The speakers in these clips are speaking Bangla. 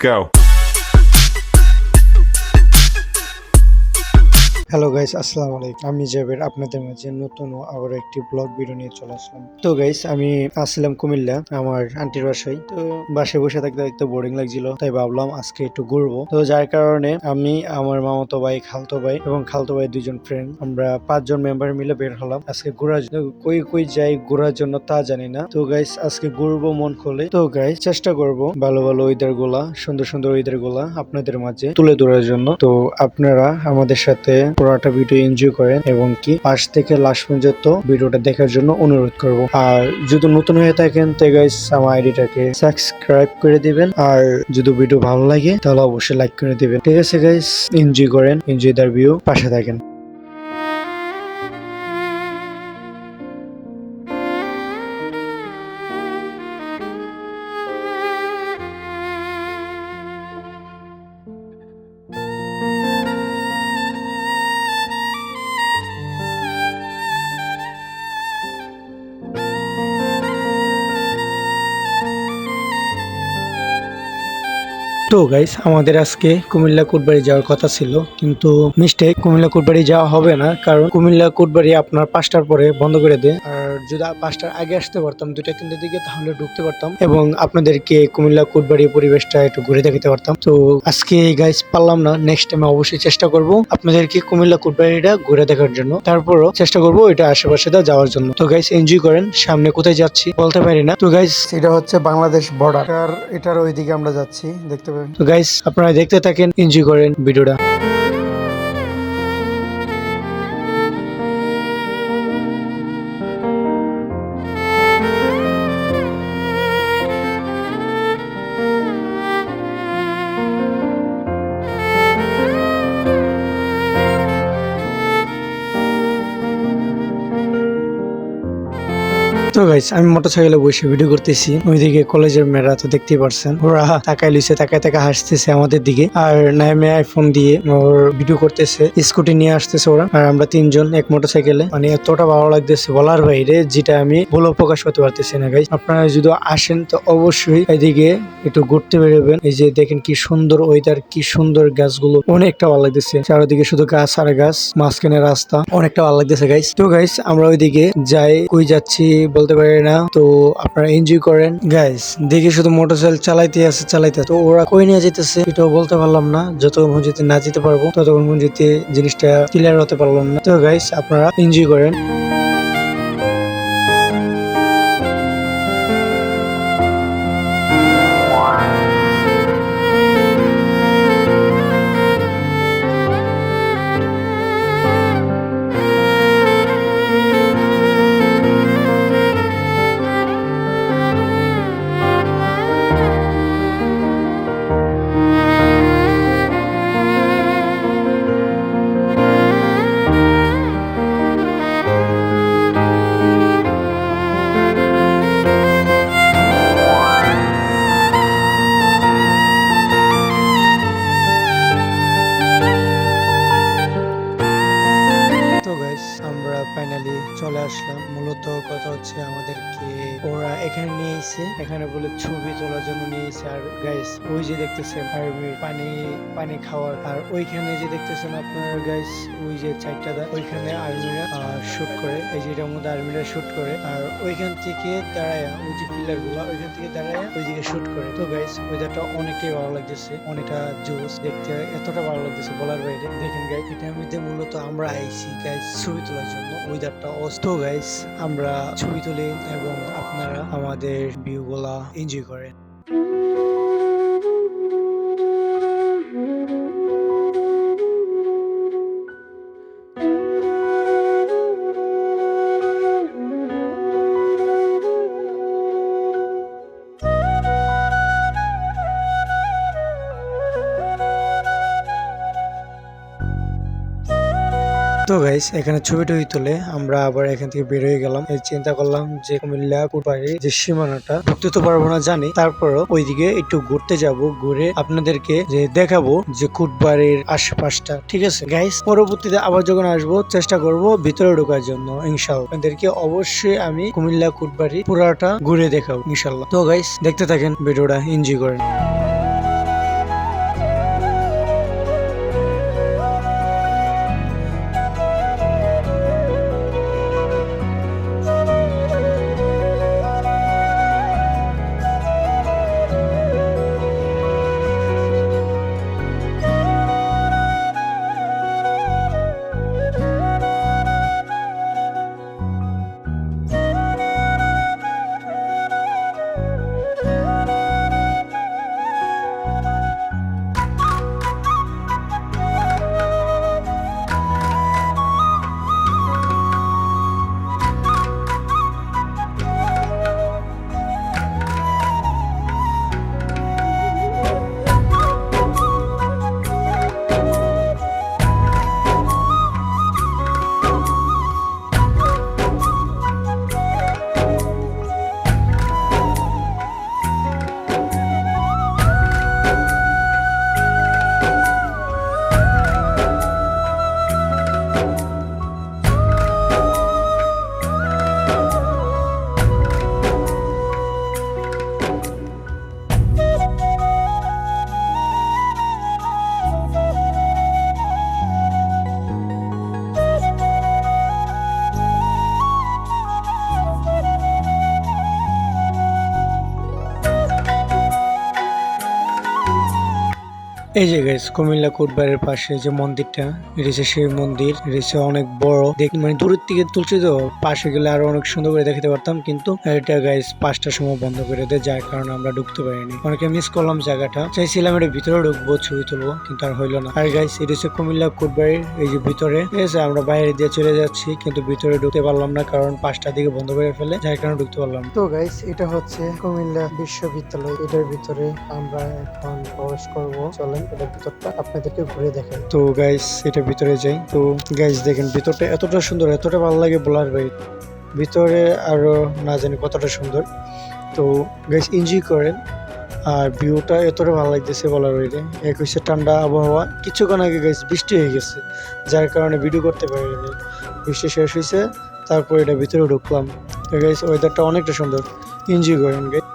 go. হ্যালো গাইস আসসালামু আলাইকুম আমি জাবের, আপনাদের মাঝে নতুন আবার একটি ব্লগ ভিডিও নিয়ে চলে আসলাম। তো গাইস আমি আসলাম কুমিল্লা, আমার আন্টির বাসায়। তো বাসায় বসে থাকতে থাকতে বোরিং লাগছিল, তাই ভাবলাম আজকে একটু ঘুরবো। তো যার কারণে আমি, আমার মামাতো ভাই, খালতো ভাই এবং খালতো ভাই দুইজন ফ্রেন্ড আমরা পাঁচজন মেম্বার মিলে বের হলাম আজকে ঘোরার জন্য। কই কই যাই ঘোরার জন্য তা জানি না। তো গাইস আজকে ঘুরবো মন খুলে। তো গাইস চেষ্টা করব ভালো ভালো ওয়েদারগুলা, সুন্দর সুন্দর ওয়েদারগুলা আপনাদের মাঝে তুলে ধরার জন্য। তো আপনারা আমাদের সাথে পুরোটা ভিডিও এনজয় করেন এবং কি পাশ থেকে লাস্ট পর্যন্ত ভিডিওটা দেখার জন্য অনুরোধ করব। আর যদি নতুন হয়ে থাকেন, তো গাইস আমার আইডিটাকে সাবস্ক্রাইব করে দিবেন। আর যদি ভিডিও ভালো লাগে, তাহলে অবশ্যই লাইক করে দিবেন। ঠিক আছে গাইস এনজয় করেন এনজয় দার ভিউ পাশে থাকেন। তো গাইস আমাদের আজকে কুমিল্লা কুটবাড়ি যাওয়ার কথা ছিল, কিন্তু মিস্টেক কুমিল্লা কুটবাড়ি যাওয়া হবে না, কারণ কুমিল্লা কুটবাড়ি আপনার পাঁচটার পরে বন্ধ করে দেয়। আর যদি পাঁচটার আগে আসতে পারতাম দুটা তিনটার দিকে তাহলে ঢুকতে পারতাম এবং আপনাদেরকে কুমিল্লা কুটবাড়ি পরিবেশটা একটু ঘুরে দেখাতে পারতাম। তো আজকে গাইস পারলাম না নেক্সট টাইমে অবশ্যই চেষ্টা করব আপনাদেরকে কুমিল্লা কুটবাড়িটা ঘুরে দেখার জন্য। তারপরও চেষ্টা করব এটা আশেপাশে যাওয়ার জন্য। তো গাইস এনজয় করেন সামনে কোথায় যাচ্ছি বলতে পারি না। তো গাইস এটা হচ্ছে বাংলাদেশ বর্ডার এটার ওইদিকে আমরা যাচ্ছি দেখতে পাবেন। তো গাইস আপনারা দেখতে থাকেন এনজয় করেন ভিডিওটা। তো গাইস আমি মোটরসাইকেলে বসে ভিডিও করতেছি। ওইদিকে কলেজের মেয়েরা তো দেখতেই পারছেন। ওরা তাকায় লিছে তাকায় তাকায় হাসতেছে আমাদের দিকে। আর নাইমে আইফোন দিয়ে ওর ভিডিও করতেছে স্কুটি নিয়ে আসতেছে ওরা। আর আমরা তিনজন এক মোটরসাইকেলে। মানে এতটা ভালো লাগতেছে বলার বাইরে, যেটা আমি বলে প্রকাশ করতে পারতেছি না গাইস আপনারা যদি আসেন, তো অবশ্যই এদিকে একটু ঘুরতে বেরোবেন। এই যে দেখেন কি সুন্দর ওয়েদার কি সুন্দর গাছগুলো। অনেকটা ভালো লাগতেছে। চারিদিকে শুধু গাছ আর গাছ, মাঝখানে রাস্তা। অনেকটা ভালো লাগতেছে গাইস তো গাইস আমরা ওইদিকে যাই, কই যাচ্ছি বলতে পারি না। তো আপনারা এনজয় করেন। গাইস দেখি শুধু মোটরসাইকেল চালাইতে আছে, চালাইতে তো ওরা কই নিয়ে যেতেছে এটাও বলতে পারলাম না। যতক্ষণ পর্যন্ত না যেতে পারব, ততক্ষণ পর্যন্ত জিনিসটা ক্লিয়ার হতে পারলাম না। তো গাইস আপনারা এনজয় করেন। দেখতেছেন আর্মির পানি পানি খাওয়ার। আর ওইখানে যে দেখতেছেন আপনার গাইস ওই যে চারটা দা ওইখানে আর্মিরা শুট করে। এই যেটার মধ্যে আর্মিরা শুট করে। আর ওইখান থেকে দাঁড়ায়, ওই যে পিলারগুলা ওইখান থেকে দাঁড়ায় ওইদিকে শুট করে। তো গাইস ওয়েদারটা অনেকটাই ভালো লাগতেছে। অনেকটা জোস দেখতে এতটা ভালো লাগতেছে বলার বাইরে। দেখেন গাইস এটার মধ্যে মূলত আমরা আইছি গাইস ছবি তোলার জন্য। ওয়েদারটা অস্ত গাইস আমরা ছবি তুলি এবং আপনারা আমাদের ভিউ গুলা এনজয় করেন। গাইস এখানে ছবি টবি তুলে আমরা আবার এখান থেকে বের হয়ে গেলাম। চিন্তা করলাম যে কুমিল্লা কুটবাড়ির যে সীমানাটা, ঢুকতে তো পারব না জানি। তারপরও ওইদিকে একটু ঘুরতে যাব, ঘুরে আপনাদেরকে যে দেখাবো যে কুটবাড়ির আশেপাশটা, ঠিক আছে? গাইস পরবর্তীতে আবার যখন আসব, চেষ্টা করব ভিতরে ঢোকার জন্য ইনশাল্লাহ আপনাদেরকে অবশ্যই আমি কুমিল্লা কুটবাড়ি পুরাটা ঘুরে দেখাবো ইনশাল্লাহ তো গাইস দেখতে থাকেন, ভিডিওটা এনজয় করেন। এই যে গাইস কুমিল্লা কোটবাড়ির পাশে যে মন্দিরটা, এটা সেই মন্দির, এটা অনেক বড়। দেখ মানে দূরের থেকে তুলছি তো, পাশে গেলে আরও অনেক সুন্দর করে দেখতে পারতাম, কিন্তু এটা গাইস পাঁচটার সময় বন্ধ করে দেয়, যার কারণে আমরা ঢুকতে পারিনি। অনেকে মিস করলাম জায়গাটা। চাইছিলাম এটা ভিতরে ঢুকবো, ছবি তুলবো, কিন্তু আর হইল না। আর গাইস এটা হচ্ছে কুমিল্লা কোটবাড়ির এই যে ভিতরে। ঠিক আছে, আমরা বাইরে দিয়ে চলে যাচ্ছি, কিন্তু ভিতরে ঢুকতে পারলাম না, কারণ পাঁচটার দিকে বন্ধ করে ফেলে, যার কারণে ঢুকতে পারলাম তো গাইস এটা হচ্ছে কুমিল্লা বিশ্ববিদ্যালয়। এটার ভিতরে আমরা এখন প্রবেশ করব। চলেন এটার ভিতরটা আপনাদেরকে ঘুরে দেখাই তো গাইস এটার ভিতরে যাই। তো গাইস দেখেন, ভিতরটা এতটা সুন্দর, এতটা ভালো লাগে বলার ভাই। ভিতরে আরও না জানি কতটা সুন্দর। তো গাইস এনজয় করেন। আর ভিউটা এতটা ভালো লাগতেছে বলার বাইরে এক হচ্ছে ঠান্ডা আবহাওয়া। কিছুক্ষণ আগে গাইস বৃষ্টি হয়ে গেছে। যার কারণে ভিডিও করতে পারিনি। বৃষ্টি শেষ হয়েছে তারপর এটা ভিতরে ঢুকলাম। গাইস ওয়েদারটা অনেকটা সুন্দর। এনজয় করেন গাইস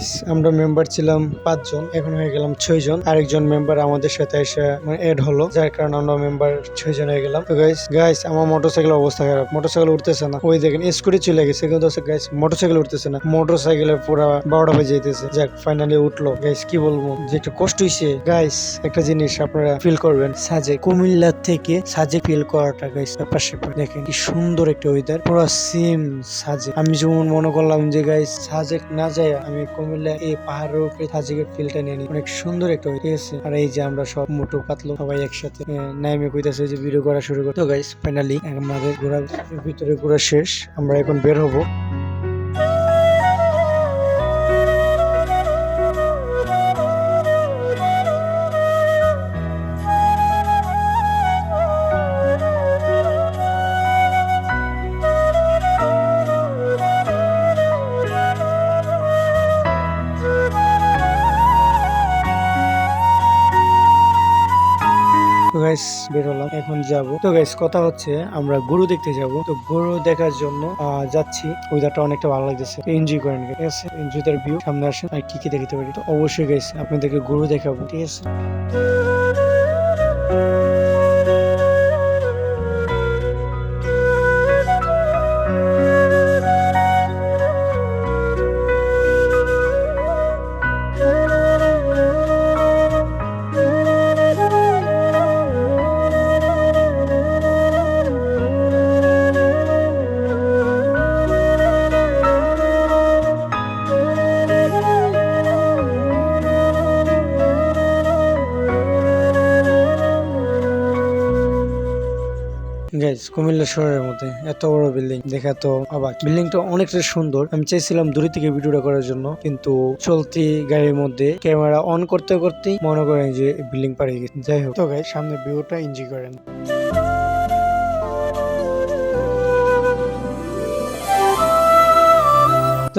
গাইস আমরা মেম্বার ছিলাম পাঁচজন, এখন হয়ে গেলাম ছয় জন আরেকজন মেম্বার আমাদের সাথে এসে মানে এড হলো, যার কারণে আমরা মেম্বার ছয় জন হয়ে গেলাম। তো গাইস গাইস আমার মোটরসাইকেল অবস্থা খারাপ। মোটরসাইকেল উঠতেছে না। ওই দেখেন স্কুটি চলে গেছে, কিন্তু গাইস মোটরসাইকেল উঠতেছে না। মোটরসাইকেলের পুরো বারোটা বেজে যেতেছে। যাক ফাইনালি উঠল। গাইস কি বলব? যে একটু কষ্ট হয়েছে গাইস একটা জিনিস আপনারা ফিল করবেন। সাজে কুমিল্লা থেকে সাজে ফিল করাটা গাইস পাশে দেখেন, কি সুন্দর একটা ওয়েদার পুরো সেম সাজে আমি যেমন মনে করলাম যে গাইস সাজে না যায় আমি কুমিল্লা এই পাহাড়ের উপরে হাজিগের ফিলটা নিয়ে অনেক সুন্দর একটা হয়েছে আর এই যে আমরা সব মোটো পাতলো সবাই একসাথে নাইমে কইতাছে যে ভিডিও করা শুরু করতে গাইস ফাইনালি আমাদের ঘোরা ভিতরে ঘোরা শেষ। আমরা এখন বের হব। গাইস বেরোলাম, এখন যাব। তো গাইস কথা হচ্ছে, আমরা গরু দেখতে যাব। তো গরু দেখার জন্য যাচ্ছি। ওয়েদারটা অনেকটা ভালো লাগতেছে। এনজয় করেন ঠিক আছে? এনজয় তার ভিউ সামনে আসেন। আর কি কি দেখতে পারি? তো অবশ্যই গাইস আপনাদেরকে গরু দেখাবো। ঠিক আছে? গাইস কুমিল্লা শহরের মধ্যে এত বড় বিল্ডিং দেখা তো অবাক। বিল্ডিংটা অনেকটা সুন্দর। আমি চাইছিলাম দূরে থেকে ভিডিওটা করার জন্য, কিন্তু চলতি গাড়ির মধ্যে ক্যামেরা অন করতে করতেই মনে করেন যে বিল্ডিং পাড়িয়ে গেছে। যাই হোক। তো গাইজ সামনে ভিউটা এনজয় করেন।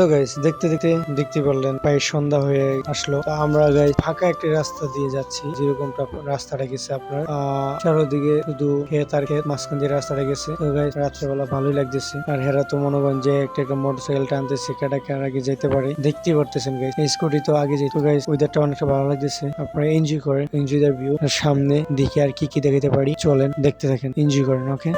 তো গাইস দেখতে দেখতে দেখতে পারলেন, প্রায় সন্ধ্যা হয়ে আসলো। আমরা গাইস ফাঁকা একটি রাস্তা দিয়ে যাচ্ছি যেরকমটা রাস্তাটা গেছে আপনার চারোদিকে শুধু ক্ষেত আর ক্ষেত, মাঝখান দিয়ে রাস্তাটা গেছে। তো গাইস রাত্রেবেলা ভালোই লাগতেছে। আর হেরা তো মনে করেন যে একটা একটা মোটরসাইকেল টানতেছে কেটা কেন আগে যেতে পারে। দেখতেই পারতেছেন গাইস স্কুটি তো আগে যেত। গাইস ওইদারটা অনেকটা ভালো লাগতেছে। আপনারা এনজয় করেন এনজয় দ্য ভিউ সামনে দেখি আর কি কি দেখাতে পারি, চলেন, দেখতে থাকেন এনজয় করেন ওকে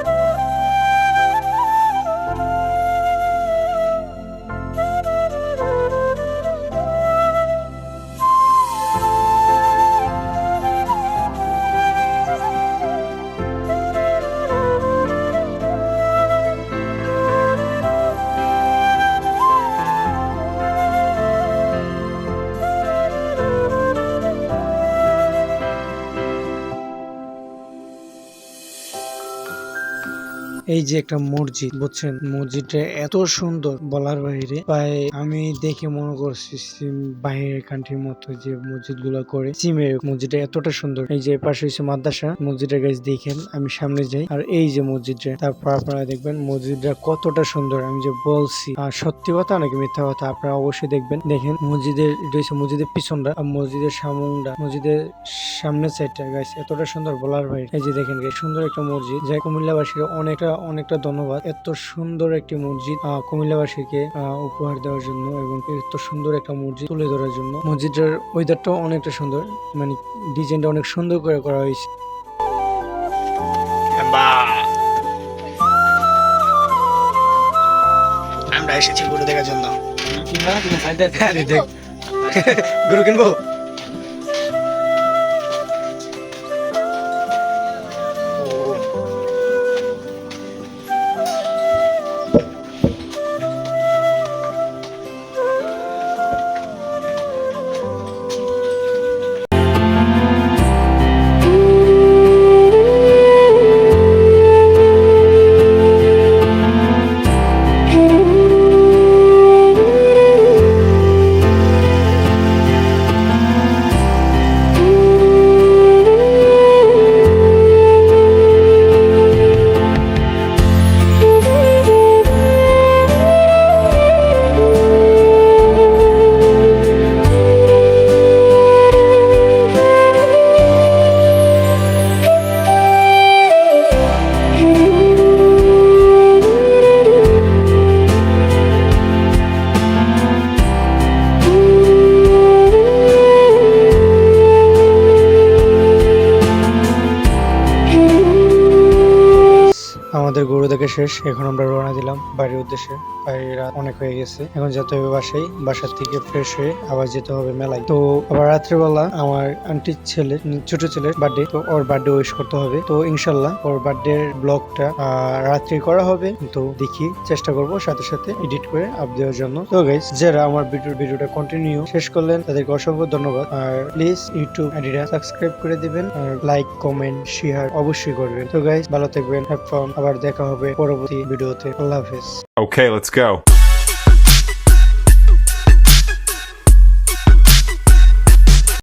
এই যে একটা মসজিদ, বুঝছেন? মসজিদটা এত সুন্দর বলার বাইরে। প্রায় আমি দেখে মনে করছি সিম বাইরের কান্ট্রির মতো যে মসজিদগুলো করে। সিমের মসজিদটা এতটা সুন্দর। এই যে পাশে হচ্ছে মাদ্রাসা। মসজিদের গাছ দেখেন, আমি সামনে যাই। আর এই যে মসজিদটা, তারপর আপনারা দেখবেন মসজিদটা কতটা সুন্দর। আমি যে বলছি, আর সত্যি কথা নাকি মিথ্যা কথা আপনারা অবশ্যই দেখবেন। দেখেন, মসজিদের হচ্ছে মসজিদের পিছনটা আর মসজিদের সামনটা, মসজিদের সামনের সাইডটা গাছ এতটা সুন্দর বলার ভাই এই যে দেখেন সুন্দর একটা মসজিদ। যা কুমিল্লাবাসীর অনেকটা অনেকটা ধন্যবাদ। এত সুন্দর একটি মসজিদ আহ, কুমিল্লাবাসীকে আহ, উপহার দেওয়ার জন্য এবং এত সুন্দর একটা মসজিদ তুলে ধরার জন্য। মসজিদের ওয়েদারটাও অনেকটা সুন্দর মানে ডিজাইনটা অনেক সুন্দর করে করা হয়েছে। আমরা এসেছি গরু দেখার জন্য। দেখ। গরু কিনবো? আমাদের দেখা শেষ। এখন আমরা রওনা দিলাম বাড়ির উদ্দেশ্যে। রাত অনেক হয়ে গেছে। এখন যেতে হবে বাসায়। বাসার থেকে ফ্রেশ হয়ে আবার যেতে হবে মেলায়। তো আবার রাত্রেবেলা আমার আন্টির ছেলে, ছোট ছেলের বার্থডে তো ওর বার্থডে উইশ করতে হবে। তো ইনশাল্লাহ ওর বার্থডে ব্লগটা রাত্রে করা হবে। তো দেখি, চেষ্টা করব সাথে সাথে এডিট করে আপ দেওয়ার জন্য। তো গাইস যারা আমার ভিডিও ভিডিওটা কন্টিনিউ শেষ করলেন, তাদেরকে অসংখ্য ধন্যবাদ। আর প্লিজ ইউটিউব আইডিটা সাবস্ক্রাইব করে দিবেন। আর লাইক কমেন্ট শেয়ার অবশ্যই করবেন। তো গাইস ভালো থাকবেন। হ্যাভ আবার দেখা হবে পরবর্তী ভিডিওতে আল্লাহ হাফেজ Okay, let's go.